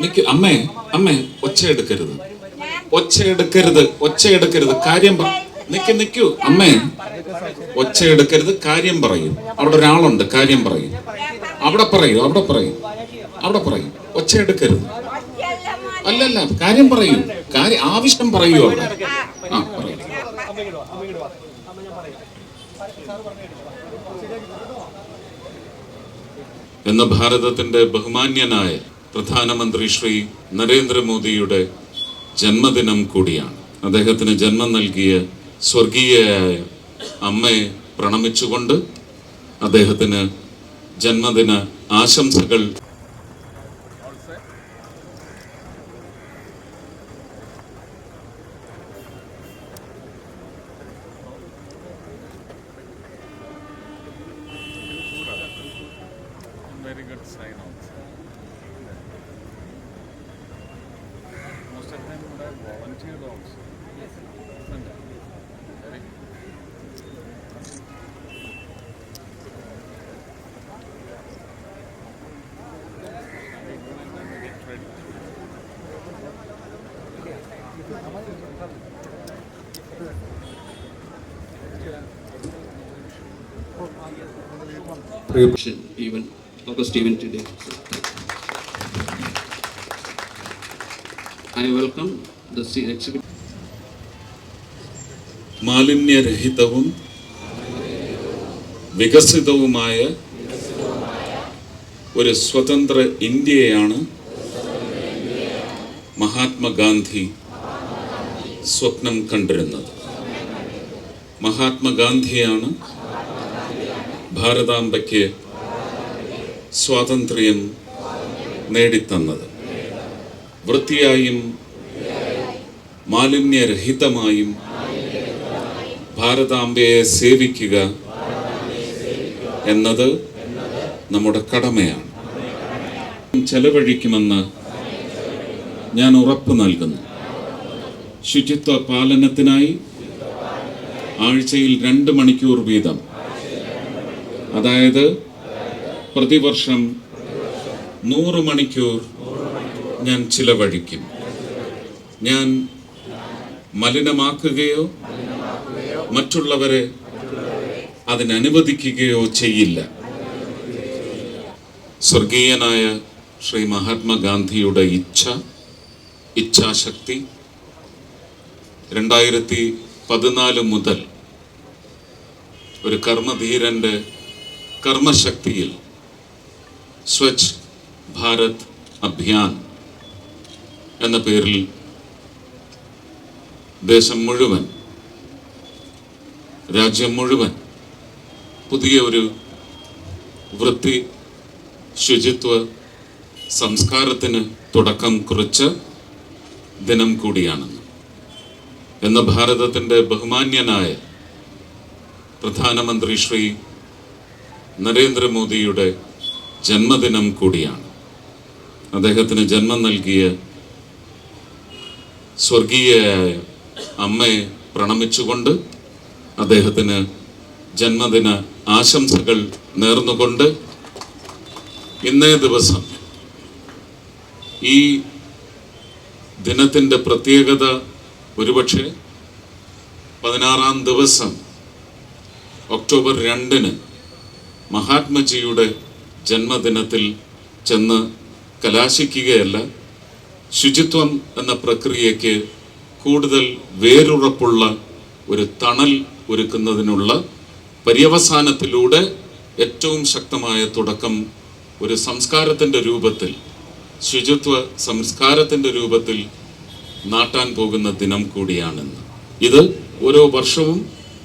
നിക്ക് അമ്മേ അമ്മേ ഒച്ച എടുക്കരുത്. ഒച്ച എടുക്കരുത് ഒച്ച എടുക്കരുത്. കാര്യം നിക്ക് നിക്കൂ. അമ്മേ ഒച്ച എടുക്കരുത് കാര്യം പറയും. അവിടെ ഒരാളുണ്ട് കാര്യം പറയും. അവിടെ പറയൂ അവിടെ പറയും. അവിടെ പറയും. ഒച്ച എടുക്കരുത്. അല്ലല്ല കാര്യം പറയൂ. കാര്യം ആവശ്യം പറയൂ അവിടെ. ആ പറയൂ. എന്ന ഭാരതത്തിന്റെ ബഹുമാന്യനായ പ്രധാനമന്ത്രി ശ്രീ നരേന്ദ്രമോദിയുടെ ജന്മദിനം കൂടിയാണ് അദ്ദേഹത്തിന് ജന്മം നൽകിയ സ്വർഗീയയായ അമ്മയെ പ്രണമിച്ചുകൊണ്ട് അദ്ദേഹത്തിന് ജന്മദിന ആശംസകൾ very good sign also. to your dogs. Remember. Even August even today. So. I welcome മാലിന്യരഹിതവും വികസിതവുമായ ഒരു സ്വതന്ത്ര ഇന്ത്യയാണ് മഹാത്മാഗാന്ധി സ്വപ്നം കണ്ടിരുന്നത്. മഹാത്മാഗാന്ധിയാണ് ഭാരതാംബയ്ക്ക് സ്വാതന്ത്ര്യം നേടിത്തന്നത്. വൃത്തിയായും മാലിന്യരഹിതമായും ഭാരതാംബയെ സേവിക്കുക എന്നത് നമ്മുടെ കടമയാണ്. ചെലവഴിക്കുമെന്ന് ഞാൻ ഉറപ്പ് നൽകുന്നു. ശുചിത്വ പാലനത്തിനായി ആഴ്ചയിൽ രണ്ട് മണിക്കൂർ വീതം. അതായത് പ്രതിവർഷം നൂറ് മണിക്കൂർ ഞാൻ ചിലവഴിക്കും. ഞാൻ മലിനമാക്കുകയോ മറ്റുള്ളവരെ അതിനനുവദിക്കുകയോ ചെയ്യില്ല. സ്വർഗീയനായ ശ്രീ മഹാത്മാഗാന്ധിയുടെ ഇച്ഛ ഇച്ഛാശക്തി രണ്ടായിരത്തി പതിനാല് മുതൽ ഒരു കർമ്മധീരന്റെ കർമ്മശക്തിയിൽ സ്വച്ഛ് ഭാരത് അഭിയാൻ എന്ന പേരിൽ ദേശം മുഴുവൻ രാജ്യം മുഴുവൻ പുതിയ ഒരു വൃത്തി ശുചിത്വ സംസ്കാരത്തിന് തുടക്കം കുറിച്ച് ദിനം കൂടിയാണെന്ന്. എന്ന ഭാരതത്തിന്റെ ബഹുമാന്യനായ പ്രധാനമന്ത്രി ശ്രീ നരേന്ദ്രമോദിയുടെ ജന്മദിനം കൂടിയാണ്. അദ്ദേഹത്തിന് ജന്മം നൽകിയ സ്വർഗീയയായ അമ്മയെ പ്രണമിച്ചുകൊണ്ട് അദ്ദേഹത്തിന് ജന്മദിന ആശംസകൾ നേർന്നുകൊണ്ട് ഇന്നേ ദിവസം ഈ ദിനത്തിന്റെ പ്രത്യേകത ഒരുപക്ഷെ പതിനാറാം ദിവസം ഒക്ടോബർ രണ്ടിന് മഹാത്മജിയുടെ ജന്മദിനത്തിൽ ചെന്ന് കലാശിക്കുകയല്ല ശുചിത്വം എന്ന പ്രക്രിയയ്ക്ക് കൂടുതൽ വേരുറപ്പുള്ള ഒരു തണൽ ഒരുക്കുന്നതിനുള്ള പര്യവസാനത്തിലൂടെ ഏറ്റവും ശക്തമായ തുടക്കം ഒരു സംസ്കാരത്തിന്റെ രൂപത്തിൽ ശുചിത്വ സംസ്കാരത്തിന്റെ രൂപത്തിൽ നാട്ടാൻ പോകുന്ന ദിനം കൂടിയാണെന്ന്. ഇത് ഓരോ വർഷവും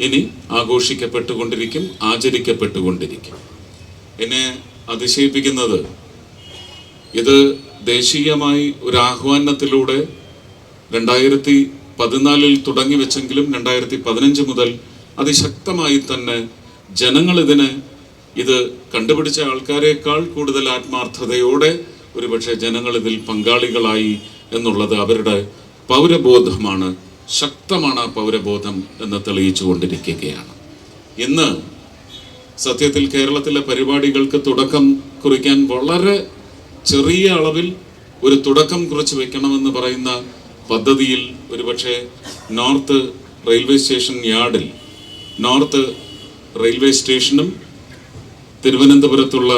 ഇനി ആഘോഷിക്കപ്പെട്ടുകൊണ്ടിരിക്കും ആചരിക്കപ്പെട്ടുകൊണ്ടിരിക്കും. എന്നെ അതിശയിപ്പിക്കുന്നത് ഇത് ദേശീയമായി ഒരു ആഹ്വാനത്തിലൂടെ രണ്ടായിരത്തി പതിനാലിൽ തുടങ്ങി വെച്ചെങ്കിലും രണ്ടായിരത്തി പതിനഞ്ച് മുതൽ അതിശക്തമായി തന്നെ ജനങ്ങൾ ഇതിന് ഇത് കണ്ടുപിടിച്ച ആൾക്കാരെക്കാൾ കൂടുതൽ ആത്മാർത്ഥതയോടെ ഒരുപക്ഷെ ജനങ്ങൾ ഇതിൽ പങ്കാളികളായി എന്നുള്ളത് അവരുടെ പൗരബോധമാണ് ശക്തമാണ് ആ പൗരബോധം എന്ന് തെളിയിച്ചു കൊണ്ടിരിക്കുകയാണ് ഇന്ന് സത്യത്തിൽ കേരളത്തിലെ പരിപാടികൾക്ക് തുടക്കം കുറിക്കാൻ വളരെ ചെറിയ അളവിൽ ഒരു തുടക്കം കുറിച്ച് വെക്കണമെന്ന് പറയുന്ന പദ്ധതിയിൽ ഒരുപക്ഷെ നോർത്ത് റെയിൽവേ സ്റ്റേഷൻ യാർഡിൽ നോർത്ത് റെയിൽവേ സ്റ്റേഷനും തിരുവനന്തപുരത്തുള്ള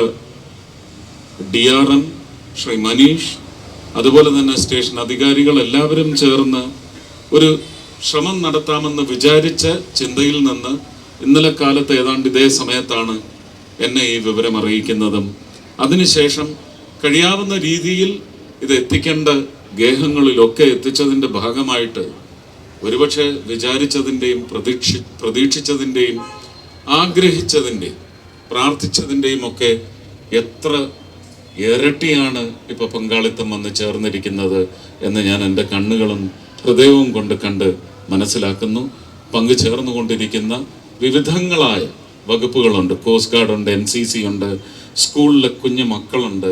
D R M Shri Manish അതുപോലെ തന്നെ സ്റ്റേഷൻ അധികാരികൾ എല്ലാവരും ചേർന്ന് ഒരു ശ്രമം നടത്താമെന്ന് വിചാരിച്ച ചിന്തയിൽ നിന്ന് ഇന്നലെ കാലത്ത് ഏതാണ്ട് ഇതേ സമയത്താണ് എന്നെ ഈ വിവരം അറിയിക്കുന്നതും. അതിനുശേഷം കഴിയാവുന്ന രീതിയിൽ ഇത് എത്തിക്കേണ്ട ഗേഹങ്ങളിലൊക്കെ എത്തിച്ചതിന്റെ ഭാഗമായിട്ട് ഒരുപക്ഷെ വിചാരിച്ചതിന്റെയും പ്രതീക്ഷ പ്രതീക്ഷിച്ചതിന്റെയും ആഗ്രഹിച്ചതിന്റെയും പ്രാർത്ഥിച്ചതിന്റെയും ഒക്കെ എത്ര ഇരട്ടിയാണ് ഇപ്പൊ പങ്കാളിത്തം വന്ന് ചേർന്നിരിക്കുന്നത് എന്ന് ഞാൻ എന്റെ കണ്ണുകളും ഹൃദയവും കൊണ്ട് കണ്ട് മനസ്സിലാക്കുന്നു. പങ്കു ചേർന്നുകൊണ്ടിരിക്കുന്ന വിവിധങ്ങളായ വകുപ്പുകളുണ്ട്. കോസ്റ്റ് ഗാർഡ് ഉണ്ട് എൻ സി സി ഉണ്ട് സ്കൂളിലെ കുഞ്ഞു മക്കളുണ്ട്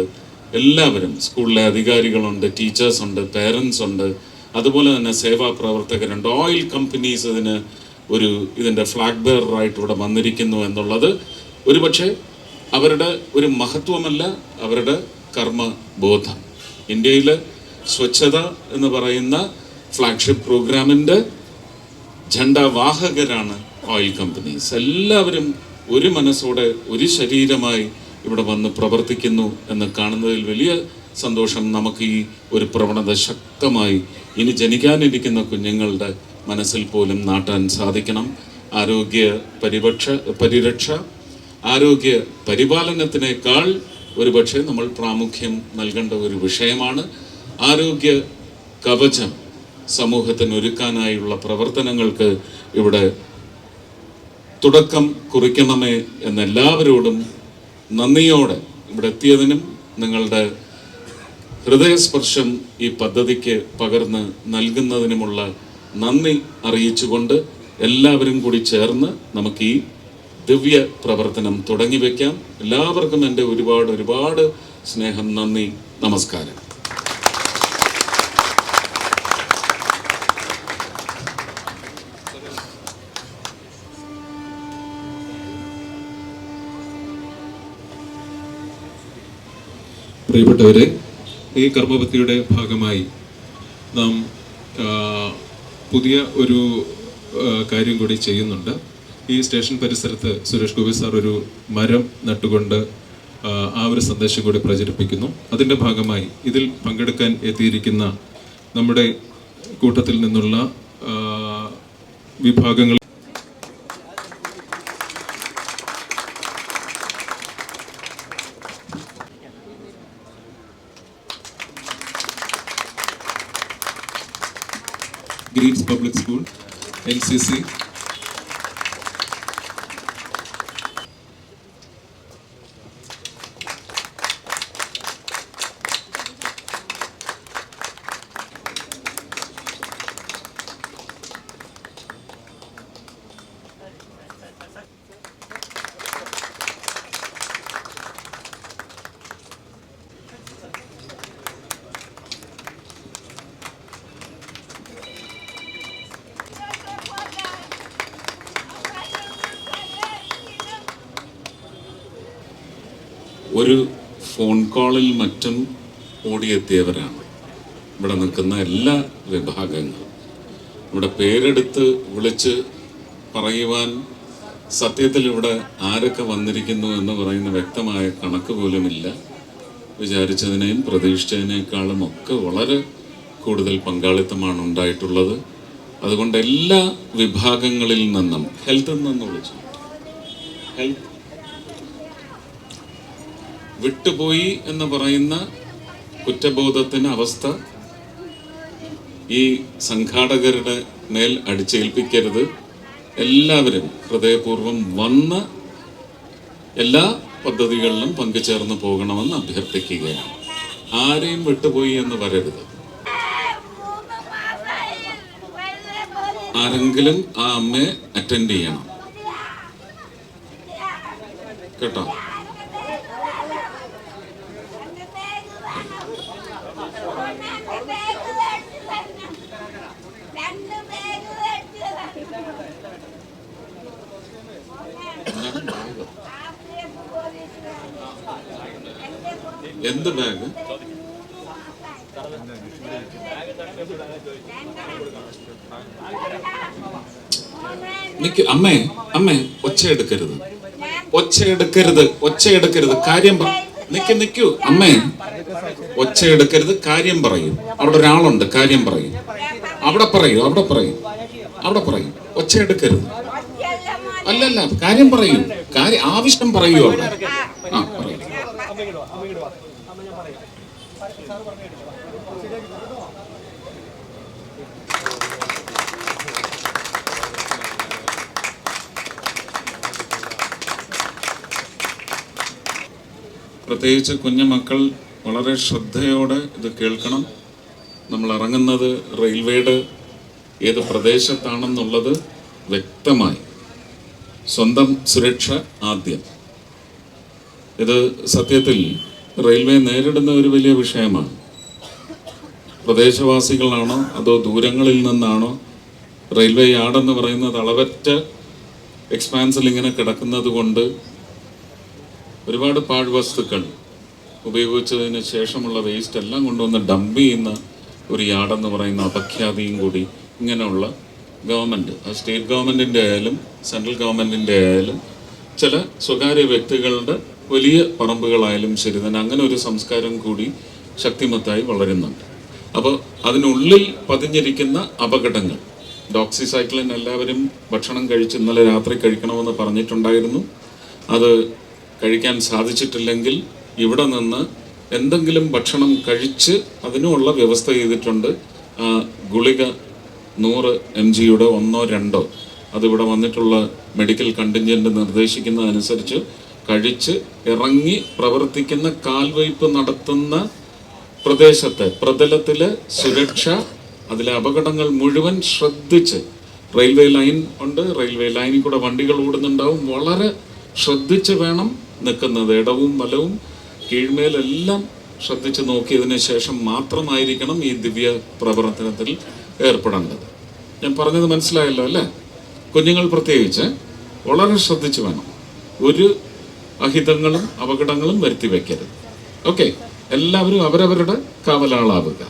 എല്ലാവരും സ്കൂളിലെ അധികാരികളുണ്ട് ടീച്ചേഴ്സ് ഉണ്ട് പേരൻസ് ഉണ്ട്. അതുപോലെ തന്നെ സേവാ പ്രവർത്തകരുണ്ട്. ഓയിൽ കമ്പനീസ് ഇതിന് ഒരു ഇതിന്റെ ഫ്ലാഗ് ബെയറായിട്ട് ഇവിടെ വന്നിരിക്കുന്നു എന്നുള്ളത് ഒരുപക്ഷെ അവരുടെ ഒരു മഹത്വമല്ല അവരുടെ കർമ്മബോധം. ഇന്ത്യയിൽ സ്വച്ഛത എന്ന് പറയുന്ന ഫ്ലാഗ്ഷിപ്പ് പ്രോഗ്രാമിന്റെ ജണ്ടാവാഹകരാണ് ഓയിൽ കമ്പനീസ് എല്ലാവരും ഒരു മനസ്സോടെ ഒരു ശരീരമായി ഇവിടെ വന്ന് പ്രവർത്തിക്കുന്നു എന്ന് കാണുന്നതിൽ വലിയ സന്തോഷം നമുക്ക് ഈ ഒരു പ്രവണത ശക്തമായി ഇനി ജനിക്കാനിരിക്കുന്ന കുഞ്ഞുങ്ങളുടെ മനസ്സിൽ പോലും നാട്ടാൻ സാധിക്കണം. ആരോഗ്യ പരിപക്ഷ പരിരക്ഷ ആരോഗ്യ പരിപാലനത്തിനേക്കാൾ ഒരുപക്ഷെ നമ്മൾ പ്രാമുഖ്യം നൽകേണ്ട ഒരു വിഷയമാണ്. ആരോഗ്യ കവചം സമൂഹത്തിന് ഒരുക്കാനായുള്ള പ്രവർത്തനങ്ങൾക്ക് ഇവിടെ തുടക്കം കുറിക്കണമേ എന്നെല്ലാവരോടും നന്ദിയോടെ ഇവിടെ എത്തിയതിനും നിങ്ങളുടെ ഹൃദയസ്പർശം ഈ പദ്ധതിക്ക് പകർന്ന് നൽകുന്നതിനുമുള്ള നന്ദി അറിയിച്ചുകൊണ്ട് എല്ലാവരും കൂടി ചേർന്ന് നമുക്ക് ഈ ദിവ്യ പ്രവർത്തനം തുടങ്ങി വെക്കാം. എല്ലാവർക്കും എന്റെ ഒരുപാട് ഒരുപാട് സ്നേഹം നന്ദി നമസ്കാരം. പ്രിയപ്പെട്ടവരെ ഈ കർമ്മപത്തിയുടെ ഭാഗമായി നാം പുതിയ ഒരു കാര്യം കൂടി ചെയ്യുന്നുണ്ട്. ഈ സ്റ്റേഷൻ പരിസരത്ത് സുരേഷ് ഗോപി സാർ ഒരു മരം നട്ടുകൊണ്ട് ആ ഒരു സന്ദേശം കൂടി പ്രചരിപ്പിക്കുന്നു. അതിന്റെ ഭാഗമായി ഇതിൽ പങ്കെടുക്കാൻ എത്തിയിരിക്കുന്ന നമ്മുടെ കൂട്ടത്തിൽ നിന്നുള്ള വിഭാഗങ്ങൾ എൻ ഒരു ഫോൺ കോളിൽ മറ്റും ഓടിയെത്തിയവരാണ്. ഇവിടെ നിൽക്കുന്ന എല്ലാ വിഭാഗങ്ങളും. ഇവിടെ പേരെടുത്ത് വിളിച്ച് പറയുവാൻ സത്യത്തിൽ ഇവിടെ ആരൊക്കെ വന്നിരിക്കുന്നു എന്ന് പറയുന്ന വ്യക്തമായ കണക്ക് പോലുമില്ല. വിചാരിച്ചതിനെയും പ്രതീക്ഷിച്ചതിനേക്കാളും ഒക്കെ വളരെ കൂടുതൽ പങ്കാളിത്തമാണ് ഉണ്ടായിട്ടുള്ളത്. അതുകൊണ്ട് എല്ലാ വിഭാഗങ്ങളിൽ നിന്നും ഹെൽത്തിൽ നിന്നും വിളിച്ചു. ഹെൽത്ത് വിട്ടുപോയി എന്ന് പറയുന്ന കുറ്റബോധത്തിന് അവസ്ഥ ഈ സംഘാടകരുടെ മേൽ അടിച്ചേൽപ്പിക്കരുത്. എല്ലാവരും ഹൃദയപൂർവം വന്ന് എല്ലാ പദ്ധതികളിലും പങ്കുചേർന്ന് പോകണമെന്ന് അഭ്യർത്ഥിക്കുകയാണ്. ആരെയും വിട്ടുപോയി എന്ന് വരരുത്. ആരെങ്കിലും ആ അമ്മയെ അറ്റൻഡ് ചെയ്യണം. കേട്ടോ? എന്ത് നിക്ക് അമ്മേ അമ്മേ ഒച്ച എടുക്കരുത്. ഒച്ച എടുക്കരുത് ഒച്ച എടുക്കരുത്. കാര്യം നിക്ക് നിക്കൂ. അമ്മേ ഒച്ച എടുക്കരുത് കാര്യം പറയും. അവിടെ ഒരാളുണ്ട് കാര്യം പറയും. അവിടെ പറയൂ അവിടെ പറയും. അവിടെ പറയും. ഒച്ച എടുക്കരുത്. അല്ലല്ല കാര്യം പറയൂ. കാര്യം ആവശ്യം പറയൂ അവിടെ ആ പറയൂ പ്രത്യേകിച്ച് കുഞ്ഞു മക്കൾ വളരെ ശ്രദ്ധയോടെ ഇത് കേൾക്കണം. നമ്മൾ ഇറങ്ങുന്നത് റെയിൽവേയുടെ ഏത് പ്രദേശത്താണെന്നുള്ളത് വ്യക്തമായി. സ്വന്തം സുരക്ഷ ആദ്യം. ഇത് സത്യത്തിൽ റെയിൽവേ നേരിടുന്ന ഒരു വലിയ വിഷയമാണ്. പ്രദേശവാസികളാണോ അതോ ദൂരങ്ങളിൽ നിന്നാണോ റെയിൽവേ യാർഡെന്ന് പറയുന്നത് അളവറ്റ എക്സ്പാൻസിൽ ഇങ്ങനെ കിടക്കുന്നത് കൊണ്ട് ഒരുപാട് പാഴ്വസ്തുക്കൾ ഉപയോഗിച്ചതിന് ശേഷമുള്ള വേസ്റ്റ് എല്ലാം കൊണ്ടുവന്ന് ഡംപ് ചെയ്യുന്ന ഒരു യാർഡെന്ന് പറയുന്ന അപഖ്യാതിയും കൂടി ഇങ്ങനെയുള്ള ഗവൺമെന്റ് സ്റ്റേറ്റ് ഗവൺമെന്റിന്റെ ആയാലും സെൻട്രൽ ഗവൺമെന്റിന്റെ ആയാലും ചില സ്വകാര്യ വ്യക്തികളുടെ വലിയ പറമ്പുകളായാലും ശരി തന്നെ അങ്ങനെ ഒരു സംസ്കാരം കൂടി ശക്തിമത്തായി വളരുന്നുണ്ട്. അപ്പോൾ അതിനുള്ളിൽ പതിഞ്ഞിരിക്കുന്ന അപകടങ്ങൾ. ഡോക്സിസൈക്ലിൻ എല്ലാവരും ഭക്ഷണം കഴിച്ച് ഇന്നലെ രാത്രി കഴിക്കണമെന്ന് പറഞ്ഞിട്ടുണ്ടായിരുന്നു. അത് കഴിക്കാൻ സാധിച്ചിട്ടില്ലെങ്കിൽ ഇവിടെ നിന്ന് എന്തെങ്കിലും ഭക്ഷണം കഴിച്ച് അതിനുമുള്ള വ്യവസ്ഥ ചെയ്തിട്ടുണ്ട്. ഗുളിക നൂറ് എം ജിയുടെ ഒന്നോ രണ്ടോ. അതിവിടെ വന്നിട്ടുള്ള മെഡിക്കൽ കണ്ടിൻജന്റ് നിർദ്ദേശിക്കുന്നതനുസരിച്ച് കഴിച്ച് ഇറങ്ങി പ്രവർത്തിക്കുന്ന കാൽവയ്പ് നടത്തുന്ന പ്രദേശത്തെ പ്രതലത്തിലെ സുരക്ഷ അതിലെ അപകടങ്ങൾ മുഴുവൻ ശ്രദ്ധിച്ച്. റെയിൽവേ ലൈൻ ഉണ്ട്. റെയിൽവേ ലൈനിൽ കൂടെ വണ്ടികൾ ഓടുന്നുണ്ടാവും. വളരെ ശ്രദ്ധിച്ച് വേണം നിൽക്കുന്നത്. ഇടവും വലവും കീഴ്മേലെല്ലാം ശ്രദ്ധിച്ച് നോക്കിയതിന് ശേഷം മാത്രമായിരിക്കണം ഈ ദിവ്യ പ്രവർത്തനത്തിൽ ഏർപ്പെടേണ്ടത്. ഞാൻ പറഞ്ഞത് മനസ്സിലായല്ലോ അല്ലേ? കുഞ്ഞുങ്ങൾ പ്രത്യേകിച്ച് വളരെ ശ്രദ്ധിച്ചു വേണം. ഒരു അഹിതങ്ങളും അപകടങ്ങളും വരുത്തി വയ്ക്കരുത് ഓക്കെ? എല്ലാവരും അവരവരുടെ കാവലാളാവുക.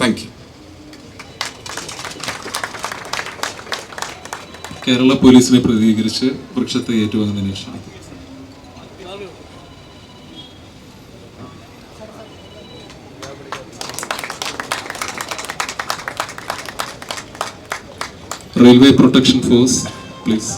താങ്ക് യു കേരള പോലീസിനെ പ്രതികരിച്ച് വൃക്ഷത്തെ ഏറ്റുവാങ്ങുന്നതിന് ക്ഷണിക്കുന്നു റെയിൽവേ പ്രൊട്ടക്ഷൻ ഫോഴ്സ് പ്ലീസ്